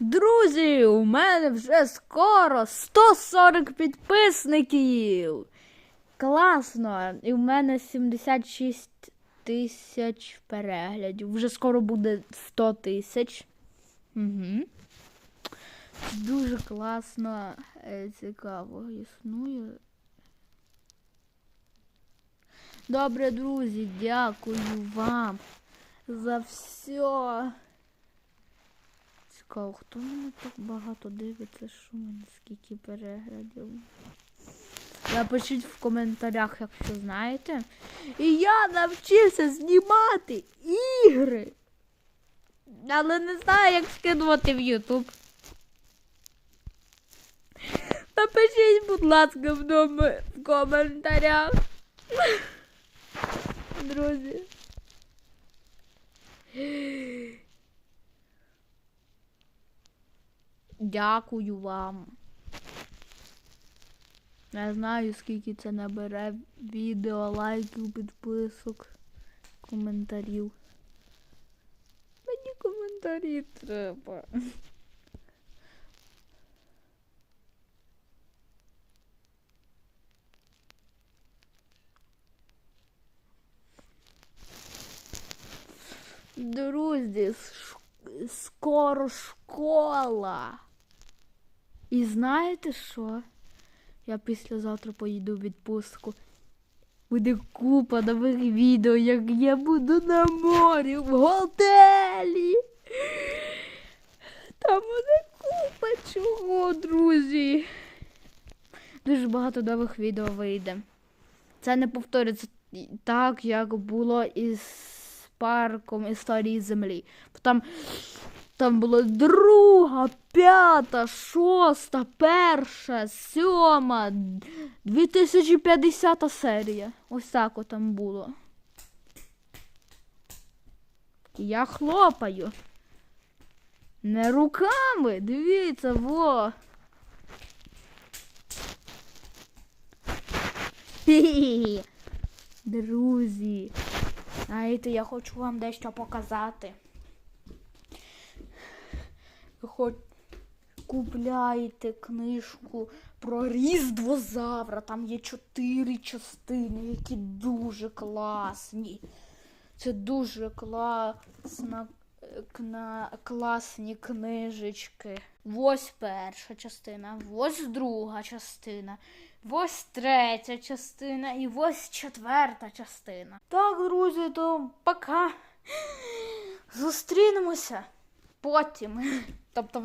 Друзі, у мене вже скоро 140 підписників. Класно! І в мене 76 тисяч переглядів. Вже скоро буде 100 тисяч. Угу. Дуже класно, е, цікаво існує. Добре, друзі, дякую вам за все. Цікаво, хто мене так багато дивиться, що мене скільки переглядів. Напишіть в коментарях, якщо знаєте. І я навчився знімати ігри. Але не знаю, як скидувати в Ютуб. Напишіть, будь ласка, в, в коментарях. Друзі. Дякую вам. Не знаю, скільки це набере відео, лайків, підписок, коментарів. Мені коментарі треба. Друзі, скоро школа. І знаєте що? Я післязавтра поїду в відпустку. Буде купа нових відео, як я буду на морі, в готелі. Там буде купа чого, друзі. Дуже багато нових відео вийде. Це не повториться так, як було із парком історії землі. Там, там було друга, п'ята, шоста, перша, сьома, 2050 серія. Ось так от там було. Я хлопаю. Не руками, дивіться, во. Хі-хі-хі. Друзі, знаєте, я хочу вам дещо показати. Хоч купляєте книжку про Різдвозавра. Там є чотири частини, які дуже класні. Це дуже класна, кна, класні книжечки. Ось перша частина, ось друга частина, ось третя частина і ось четверта частина. Так, друзі, то пока. Зустрінемося потім. Тобто